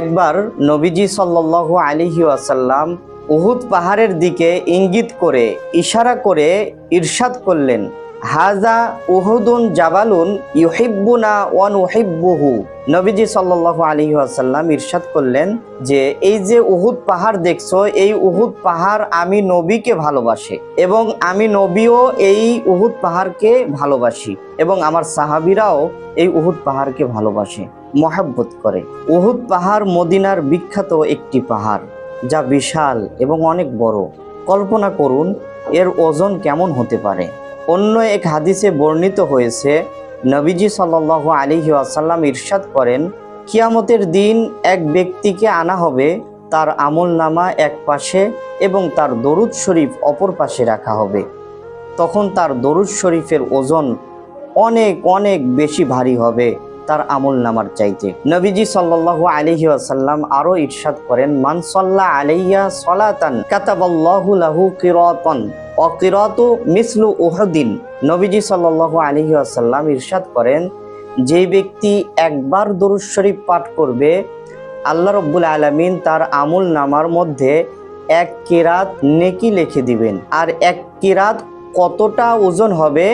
একবার নবীজি সাল্লাহ আলিহি আসাল্লাম উহুদ পাহাড়ের দিকে ইঙ্গিত করে, ইশারা করে ইরশাদ করলেন হাজা উহুদুন জাবালুন ইউহিব্বুনা ওয়ান উহিব্বুহু নবীজি সাল্লাহ আলিহি আসাল্লাম ইরশাদ করলেন যে, এই যে উহুদ পাহাড় দেখছ, এই উহুদ পাহাড় আমি নবীকে ভালোবাসে এবং আমি নবীও এই উহুদ পাহাড়কে ভালোবাসি এবং আমার সাহাবিরাও এই উহুদ পাহাড়কে ভালোবাসে। মহাব্বত করে। উহুদ পাহাড় মদিনার বিখ্যাত একটি পাহাড়, যা বিশাল এবং অনেক বড়। কল্পনা করুন, এর ওজন কেমন হতে পারে। অন্য এক হাদিসে বর্ণিত হয়েছে, নবীজি সাল্লাহ আলিহি আসাল্লাম ইরশাদ করেন, কিয়ামতের দিন এক ব্যক্তিকে আনা হবে, তার আমল নামা এক পাশে এবং তার দরুদ শরীফ অপর পাশে রাখা হবে। তখন তার দরুদ শরীফের ওজন অনেক অনেক বেশি ভারী হবে। তার আমল নামার চাইতে। নবীজি সাল্লাহ আলহি আসাল্লাম আরও ইরশাদ করেন, মান আলাইয়া সলাতান কাতাবাল্লাহু লাহু কিরাতান মিসলু উহদিন। নবীজি সাল্লাহ আলহি আসাল্লাম ইরশাদ করেন, যে ব্যক্তি একবার দরুদ শরীফ পাঠ করবে, আল্লাহ রব্বুল আলমিন তার আমল নামার মধ্যে এক কিরাত নেকি লিখে দিবেন। আর এক কিরাত কতটা ওজন হবে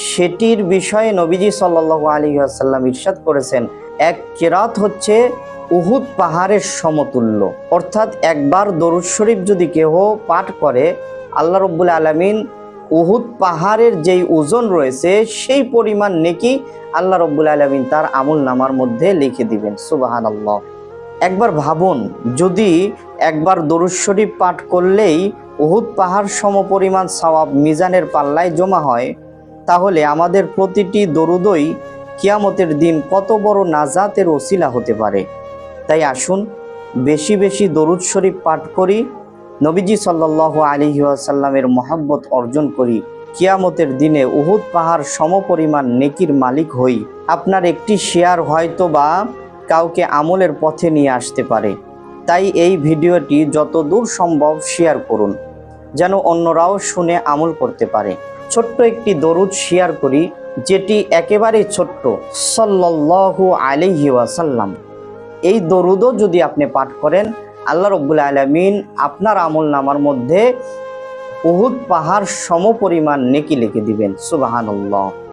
সেটির বিষয়ে নবীজি সাল্লাহ আলী আসাল্লাম ইরশাদ করেছেন, এক কেরাত হচ্ছে উহুদ পাহাড়ের সমতুল্য। অর্থাৎ একবার দরুদ শরীফ যদি কেহ পাঠ করে, আল্লাহ রব্বুল আলমিন উহুদ পাহাড়ের যেই ওজন রয়েছে, সেই পরিমাণ নেকি আল্লাহ রব্বুল আলমিন তার আমল নামার মধ্যে লিখে দিবেন। সুবাহান আল্লাহ একবার ভাবুন, যদি একবার দরুদ শরীফ পাঠ করলেই উহুদ পাহাড় সমপরিমাণ সওয়াব মিজানের পাল্লায় জমা হয় তাহলে আমাদের প্রতিটি দরুদই কিয়ামতের দিন কত বড় নাজাতের ওসিলা হতে পারে? তাই আসুন, বেশি বেশি দরুদ শরীফ পাঠ করি, নবীজি সাল্লাহ আলী আসাল্লামের মহাব্বত অর্জন করি, কিয়ামতের দিনে উহুদ পাহাড় সমপরিমাণ নেকির মালিক হই। আপনার একটি শেয়ার হয়তো বা কাউকে আমলের পথে নিয়ে আসতে পারে। তাই এই ভিডিওটি যত দূর সম্ভব শেয়ার করুন, যেন অন্যরাও শুনে আমল করতে পারে। ছোট্ট একটি দরুদ শেয়ার করি, যেটি একেবারে ছোট্ট, সাল্লাল্লাহু আলাইহি ওয়াসাল্লাম। এই দরুদও যদি আপনি পাঠ করেন, আল্লাহ রব্বুল আলমিন আপনার আমল নামার মধ্যে উহুদ পাহাড় সমপরিমাণ নেকি লিখে দিবেন, সুবাহানুল্লাহ।